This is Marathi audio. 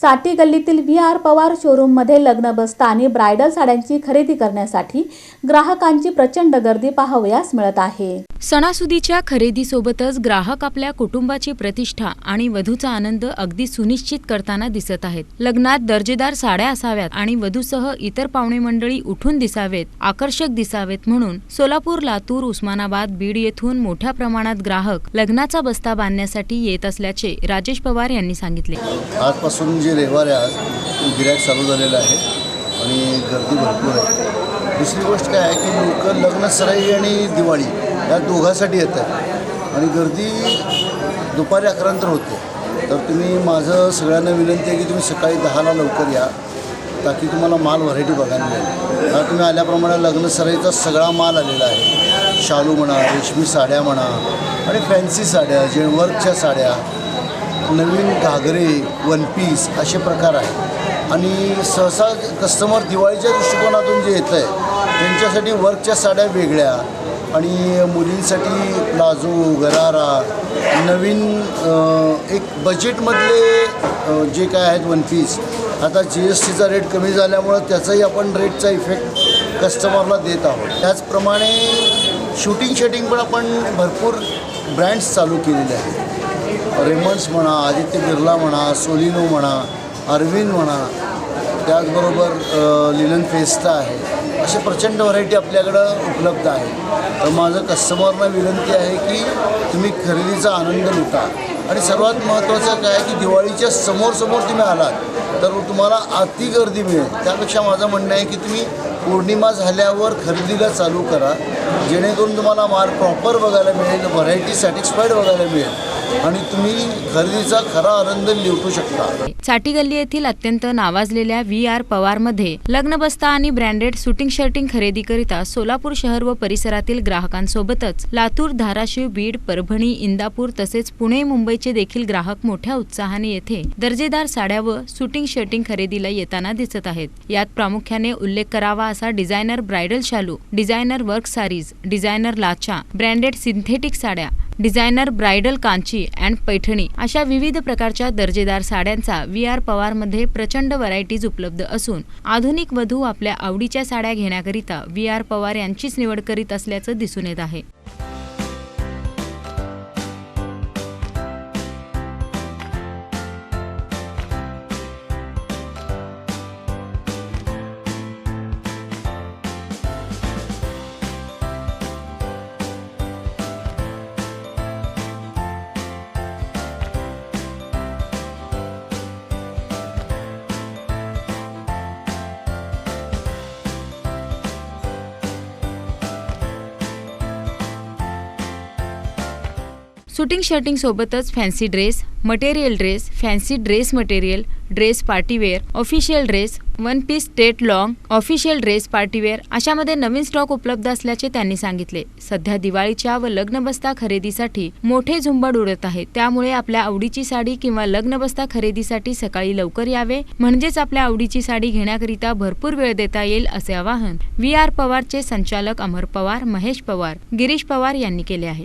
चाटी गल्लीतील व्ही आर पवार शोरूममध्ये लग्न बसता आणि ब्रायडल साड्यांची खरेदी करण्यासाठी ग्राहकांची प्रचंड गर्दी पाहावयास मिळत आहे. सणासुदीच्या खरेदीसोबतच ग्राहक आपल्या कुटुंबाची प्रतिष्ठा आणि वधूचा आनंद अगदी सुनिश्चित करताना दिसत आहेत. लग्नात दर्जेदार साड्या असाव्यात आणि वधूसह इतर पाहुणे मंडळी उठून दिसावेत आकर्षक दिसावेत म्हणून सोलापूर लातूर उस्मानाबाद बीड येथून मोठ्या प्रमाणात ग्राहक लग्नाचा बस्ता बांधण्यासाठी येत असल्याचे राजेश पवार यांनी सांगितले. आजपासून जे रविवार आहे चालू झालेलं आहे आणि गर्दी भरपूर आहे. दुसरी गोष्ट काय आहे की लोक लग्न सराई आणि दिवाळी या दोघांसाठी येत आहे. आणि गर्दी दुपारी अकरानंतर होते. तर तुम्ही माझं सगळ्यांना विनंती आहे की तुम्ही सकाळी दहाला लवकर या ताकी तुम्हाला माल व्हरायटी बघायला मिळेल. आता तुम्ही आल्याप्रमाणे लग्न सराईचा सगळा माल आलेला आहे. शालू म्हणा रेशमी साड्या म्हणा आणि फॅन्सी साड्या जेणवर्कच्या साड्या नवीन घागरे वन पीस असे प्रकार आहेत. आणि सहसा कस्टमर दिवाळीच्या दृष्टिकोनातून जे येतं आहे त्यांच्यासाठी वर्कच्या साड्या वेगळ्या आणि मुलींसाठी प्लाझो गरारा नवीन एक बजेटमधले जे काय आहेत वन पीस आता जी एस टीचा रेट कमी झाल्यामुळं त्याचाही आपण रेटचा इफेक्ट कस्टमरला देत आहोत. त्याचप्रमाणे शूटिंग शेटिंग पण आपण भरपूर ब्रँड्स चालू केलेले आहेत. रेमंड्स म्हणा आदित्य बिर्ला म्हणा सोलिनो म्हणा अरविंद म्हणा त्याचबरोबर लिलन फेस्टा आहे. असे प्रचंड व्हरायटी आपल्याकडं उपलब्ध आहे. तर माझं कस्टमरना विनंती आहे की तुम्ही खरेदीचा आनंद लुटा. आणि सर्वात महत्त्वाचं काय आहे की दिवाळीच्या समोर समोर तुम्ही आलात तर तुम्हाला अति गर्दी मिळेल. त्यापेक्षा माझं म्हणणं आहे की तुम्ही पौर्णिमा झाल्यावर खरेदीला चालू करा. जेणेकरून तुम्हाला माल प्रॉपर बघायला मिळेल व्हरायटी सॅटिस्फाईड बघायला मिळेल. आणि तुम्ही खरेदीचा खरा आनंद लुटू शकता. चाटी गल्ली येथील अत्यंत नावाजलेल्या व्ही आर पवारमध्ये लग्न बस्ता आणि ब्रँडेड शूटिंग शर्टिंग खरेदीकरिता सोलापूर शहर व परिसरातील ग्राहकांसोबतच लातूर धाराशिव बीड परभणी इंदापूर तसेच पुणे मुंबईचे देखील ग्राहक मोठ्या उत्साहाने येथे दर्जेदार साड्या व शूटिंग शर्टिंग खरेदीला येताना दिसत आहेत. यात प्रामुख्याने उल्लेख करावा असा डिझायनर ब्रायडल शालू डिझायनर वर्क सारीज डिझायनर लाचा ब्रँडेड सिंथेटिक साड्या designer bridal Kanchi and Paithani अशा विविध प्रकारच्या दर्जेदार साड्यांचा व्ही आर पवारमध्ये प्रचंड व्हरायटीज उपलब्ध असून आधुनिक वधू आपल्या आवडीच्या साड्या घेण्याकरिता व्ही आर पवार यांचीच निवड करीत असल्याचं दिसून येत आहे. शूटिंग शर्टिंग सोबतच fancy dress material dress fancy dress material dress party wear official dress one piece straight long official dress party wear अशामध्ये नवीन स्टॉक उपलब्ध असल्याचे त्यांनी सांगितले. सध्या दिवाळीच्या व लग्नबस्ता खरेदीसाठी मोठे झुंबड उडत आहे. त्यामुळे आपल्या आवडीची साडी किंवा लग्नबस्ता खरेदीसाठी सकाळी लवकर यावे म्हणजेच आपल्या आवडीची साडी घेण्याकरिता भरपूर वेळ देता येईल असे आवाहन व्ही आर पवारचे संचालक अमर पवार महेश पवार गिरीश पवार यांनी केले आहे.